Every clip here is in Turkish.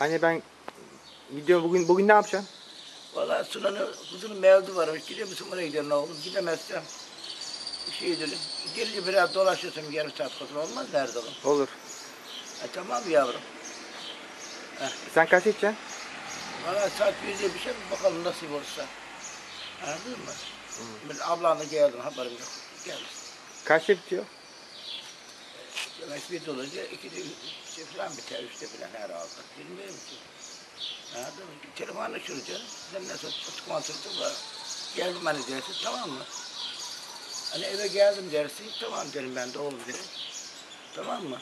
Anne ben gidiyorum bugün bugün ne yapacaksın? Valla Sunan'ın kızının mevzu varmış. Gidiyor musun oraya gidiyorum ne oğlum? Gidemezsem bir şey edelim. Gelince biraz dolaşırsın yarım saat kadar olmaz nerede oğlum? Olur. E, tamam yavrum. Sen kaç gideceksin? Valla saat yüzde bir şey mi bakalım nasip olursa. Anladın mı? Ben ablanla geldim haberim yok. Geldim. Kaçta bitiyor? Demek bir dolunca iki şey falan biter işte falan herhalde. Bilmiyorum ki. Anladın mı? Telefonla şuracaksın. Sen nasıl kontrolü var. Geldim hani dersin tamam mı? Hani eve geldim dersin tamam derim ben de oğlum derim. Tamam mı?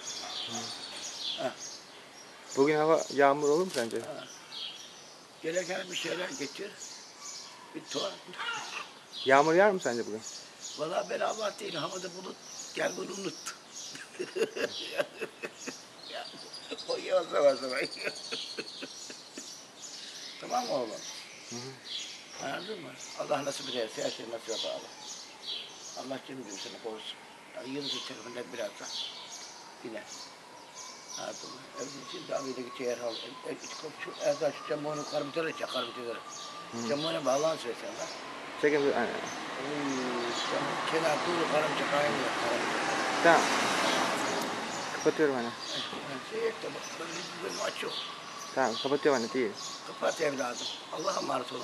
Bugün hava yağmur olur mu sence? Gereken bir şeyler getir. Bir tuhaf. Yağmur yağar mı sence bugün? Valla ben Allah değil havada bulut. Gel bunu unut. O yavaş yavaş yavaş. tamam mı oğlum? Anladın mı? Allah nasip ederse her şey nasibe bağlı. Allah seni korusun. Yani yıldız tarafında biraz da yine. Anladın mı? Evin için daviyle geçiyor herhalde. E, e, Şu Erdal şu camonu karımcıları çek karımcıları. Camonu bağlan söylesen lan. Çekin bir... Aynen. Kenar duru karımcı kaynıyor. Karımcı. Tamam. Kapatıyorum anne. Şey et de bak, böyle bir bölüm açık. Tamam kapatıyorum anne değil. Kapat evladım. Allah'a emanet olun.